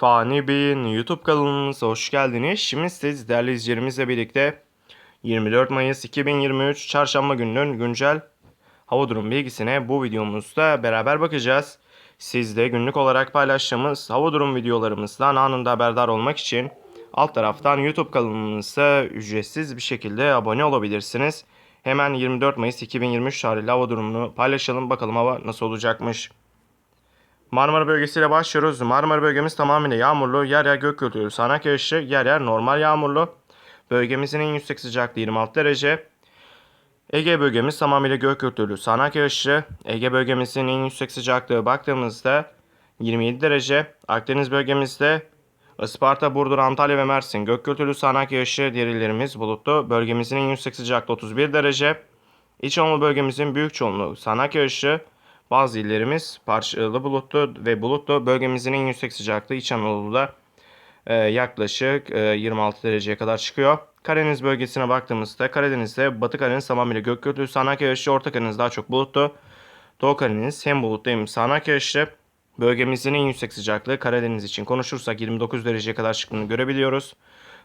Fani Bey'in YouTube kanalımıza hoş geldiniz. Şimdi siz değerli izleyicilerimizle birlikte 24 Mayıs 2023 Çarşamba gününün güncel hava durum bilgisine bu videomuzda beraber bakacağız. Siz de günlük olarak paylaştığımız hava durum videolarımızdan anında haberdar olmak için alt taraftan YouTube kanalımıza ücretsiz bir şekilde abone olabilirsiniz. Hemen 24 Mayıs 2023 tarihli hava durumunu paylaşalım. Bakalım hava nasıl olacakmış. Marmara bölgesiyle başlıyoruz. Marmara bölgemiz tamamıyla yağmurlu. Yer yer gök gürültülü sağanak yağışlı. Yer yer normal yağmurlu. Bölgemizin en yüksek sıcaklığı 26 derece. Ege bölgemiz tamamıyla gök gürültülü sağanak yağışlı. Ege bölgemizin en yüksek sıcaklığı baktığımızda 27 derece. Akdeniz bölgemizde Isparta, Burdur, Antalya ve Mersin gök gürültülü sağanak yağışlı. Diğer illerimiz bulutlu. Bölgemizin en yüksek sıcaklığı 31 derece. İç Anadolu bölgemizin büyük çoğunluğu sağanak yağışlı. Bazı illerimiz parçalı bulutlu ve bulutlu. Bölgemizin en yüksek sıcaklığı İç Anadolu'da e, yaklaşık e, 26 dereceye kadar çıkıyor. Karadeniz bölgesine baktığımızda Karadeniz'de Batı Karadeniz tamamıyla gök gürültülü sağanak yağışlı. Orta Karadeniz daha çok bulutlu. Doğu Karadeniz hem bulutlu hem sağanak yağışlı. Bölgemizin en yüksek sıcaklığı Karadeniz için konuşursak 29 dereceye kadar çıktığını görebiliyoruz.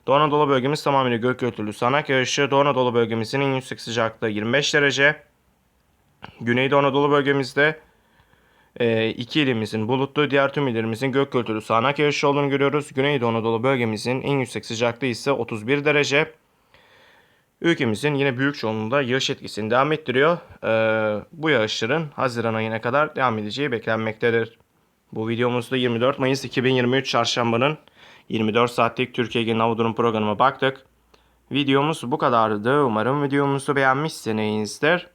Doğu Anadolu bölgemiz tamamıyla gök gürültülü sağanak yağışlı. Doğu Anadolu bölgemizin en yüksek sıcaklığı 25 derece. Güneydoğu Anadolu bölgemizde e, iki ilimizin bulutlu, diğer tüm illerimizin gök gürültülü sağanak yağışlı olduğunu görüyoruz. Güneydoğu Anadolu bölgemizin en yüksek sıcaklığı ise 31 derece. Ülkemizin yine büyük çoğunluğunda yağış etkisini devam ettiriyor. E, bu yağışların Haziran ayına kadar devam edeceği beklenmektedir. Bu videomuzda 24 Mayıs 2023 Çarşamba'nın 24 saatlik Türkiye Genel Hava Durum programına baktık. Videomuz bu kadardı. Umarım videomuzu beğenmişsinizdir.